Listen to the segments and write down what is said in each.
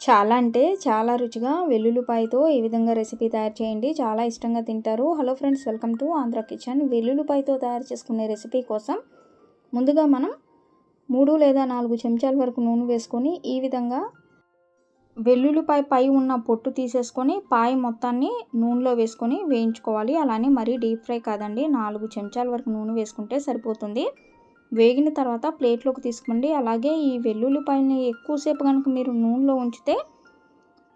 చాలా అంటే చాలా రుచిగా వెల్లుల్లిపాయతో ఈ విధంగా రెసిపీ తయారు చేయండి. చాలా ఇష్టంగా తింటారు. Hello friends welcome to Andhra kitchen వెల్లుల్లిపాయతో తయారు చేసుకునే రెసిపీ కోసం ముందుగా మనం మూడు లేదా నాలుగు చెంచాల వరకు నూనె వేసుకొని ఈ విధంగా వెల్లుల్లిపాయ పై ఉన్న పొట్టు తీసేసుకొని పాయ మొత్తాన్ని నూనెలో వేసుకొని వేయించుకోవాలి. అలానే మరీ డీప్ ఫ్రై కాదండి. నాలుగు చెంచాల వరకు నూనె వేసుకుంటే సరిపోతుంది. వేగిన తర్వాత ప్లేట్లోకి తీసుకోండి. అలాగే ఈ వెల్లుల్లిపాయలని ఎక్కువసేపు కనుక మీరు నూనెలో ఉంచితే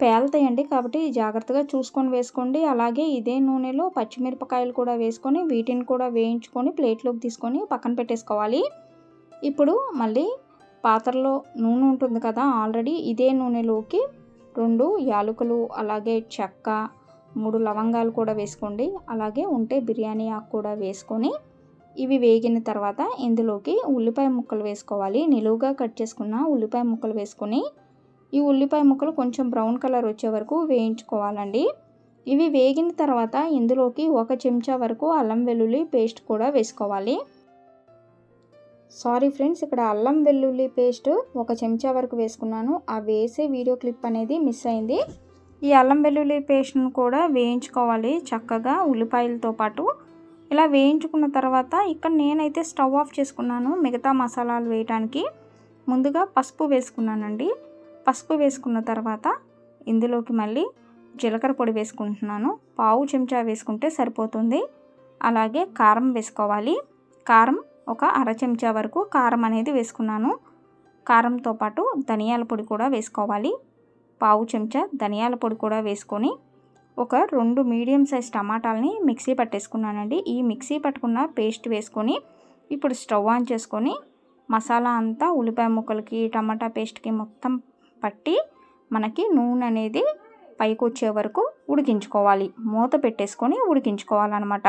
పేలుతాయండి. కాబట్టి జాగ్రత్తగా చూసుకొని వేసుకోండి. అలాగే ఇదే నూనెలో పచ్చిమిరపకాయలు కూడా వేసుకొని వీటిని కూడా వేయించుకొని ప్లేట్లోకి తీసుకొని పక్కన పెట్టేసుకోవాలి. ఇప్పుడు మళ్ళీ పాత్రలో నూనె ఉంటుంది కదా ఆల్రెడీ ఇదే నూనెలోకి రెండు యాలకులు అలాగే చెక్క మూడు లవంగాలు కూడా వేసుకోండి. అలాగే ఉంటే బిర్యానీ ఆకు కూడా వేసుకొని ఇవి వేగిన తర్వాత ఇందులోకి ఉల్లిపాయ ముక్కలు వేసుకోవాలి. నిలువుగా కట్ చేసుకున్న ఉల్లిపాయ ముక్కలు వేసుకొని ఈ ఉల్లిపాయ ముక్కలు కొంచెం బ్రౌన్ కలర్ వచ్చే వరకు వేయించుకోవాలండి. ఇవి వేగిన తర్వాత ఇందులోకి ఒక చెంచా వరకు అల్లం వెల్లుల్లి పేస్ట్ కూడా వేసుకోవాలి. సారీ ఫ్రెండ్స్ ఇక్కడ అల్లం వెల్లుల్లి పేస్ట్ ఒక చెంచా వరకు వేసుకున్నాను. ఆ వేసే వీడియో క్లిప్ అనేది మిస్ అయింది. ఈ అల్లం వెల్లుల్లి పేస్ట్ను కూడా వేయించుకోవాలి. చక్కగా ఉల్లిపాయలతో పాటు ఇలా వేయించుకున్న తర్వాత ఇక్కడ నేనైతే స్టవ్ ఆఫ్ చేసుకున్నాను మిగతా మసాలాలు వేయటానికి. ముందుగా పసుపు వేసుకున్నానండి. పసుపు వేసుకున్న తర్వాత ఇందులోకి మళ్ళీ జీలకర్ర పొడి వేసుకుంటున్నాను. పావు చెంచా వేసుకుంటే సరిపోతుంది. అలాగే కారం వేసుకోవాలి. కారం ఒక అర చెంచా వరకు కారం అనేది వేసుకున్నాను. కారంతో పాటు ధనియాల పొడి కూడా వేసుకోవాలి. పావు చెంచా ధనియాల పొడి కూడా వేసుకొని ఒక రెండు మీడియం సైజ్ టమాటాలని మిక్సీ పట్టేసుకున్నానండి. ఈ మిక్సీ పట్టుకున్న పేస్ట్ వేసుకొని ఇప్పుడు స్టవ్ ఆన్ చేసుకొని మసాలా అంతా ఉల్లిపాయ ముక్కలకి టమాటా పేస్ట్కి మొత్తం పట్టి మనకి నూనె అనేది పైకి వచ్చే వరకు ఉడికించుకోవాలి. మూత పెట్టేసుకొని ఉడికించుకోవాలన్నమాట.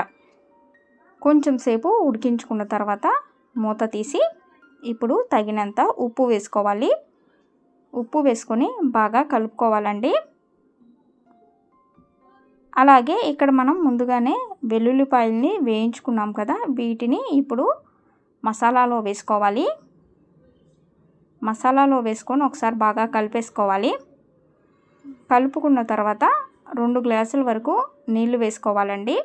కొంచెం సేపు ఉడికించుకున్న తర్వాత మూత తీసి ఇప్పుడు తగినంత ఉప్పు వేసుకోవాలి. ఉప్పు వేసుకొని బాగా కలుపుకోవాలండి. అలాగే ఇక్కడ మనం ముందుగానే వెల్లుల్లిపాయల్ని వేయించుకున్నాం కదా వీటిని ఇప్పుడు మసాలాలో వేసుకోవాలి. మసాలాలో వేసుకొని ఒకసారి బాగా కలిపేసుకోవాలి. కలుపుకున్న తర్వాత రెండు గ్లాసుల వరకు నీళ్ళు వేసుకోవాలండి.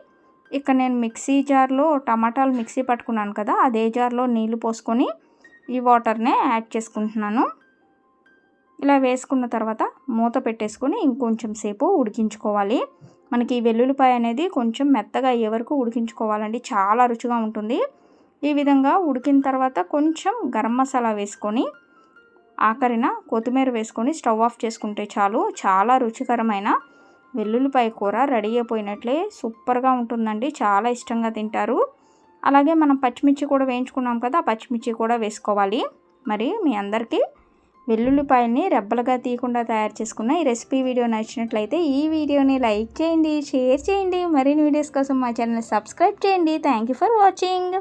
ఇక్కడ నేను మిక్సీ జార్లో టమాటాలు మిక్సీ పట్టుకున్నాను కదా అదే జార్లో నీళ్ళు పోసుకొని ఈ వాటర్నే యాడ్ చేసుకుంటున్నాను. ఇలా వేసుకున్న తర్వాత మూత పెట్టేసుకొని ఇంకొంచెం సేపు ఉడికించుకోవాలి. మనకి వెల్లుల్లిపాయ అనేది కొంచెం మెత్తగా అయ్యే వరకు ఉడికించుకోవాలండి. చాలా రుచిగా ఉంటుంది. ఈ విధంగా ఉడికిన తర్వాత కొంచెం గరం మసాలా వేసుకొని ఆఖరిన కొత్తిమీర వేసుకొని స్టవ్ ఆఫ్ చేసుకుంటే చాలు. చాలా రుచికరమైన వెల్లుల్లిపాయ కూర రెడీ అయిపోయినట్లే సూపర్గా ఉంటుందండి. చాలా ఇష్టంగా తింటారు. అలాగే మనం పచ్చిమిర్చి కూడా వేయించుకున్నాం కదా పచ్చిమిర్చి కూడా వేసుకోవాలి. మరి మీ అందరికీ వెల్లుల్లిపాయల్ని రెబ్బలుగా తీయకుండా తయారు చేసుకున్న ఈ రెసిపీ వీడియో నచ్చినట్లయితే ఈ వీడియోని లైక్ చేయండి షేర్ చేయండి. మరిన్ని వీడియోస్ కోసం మా ఛానల్ సబ్స్క్రైబ్ చేయండి. Thank for watching.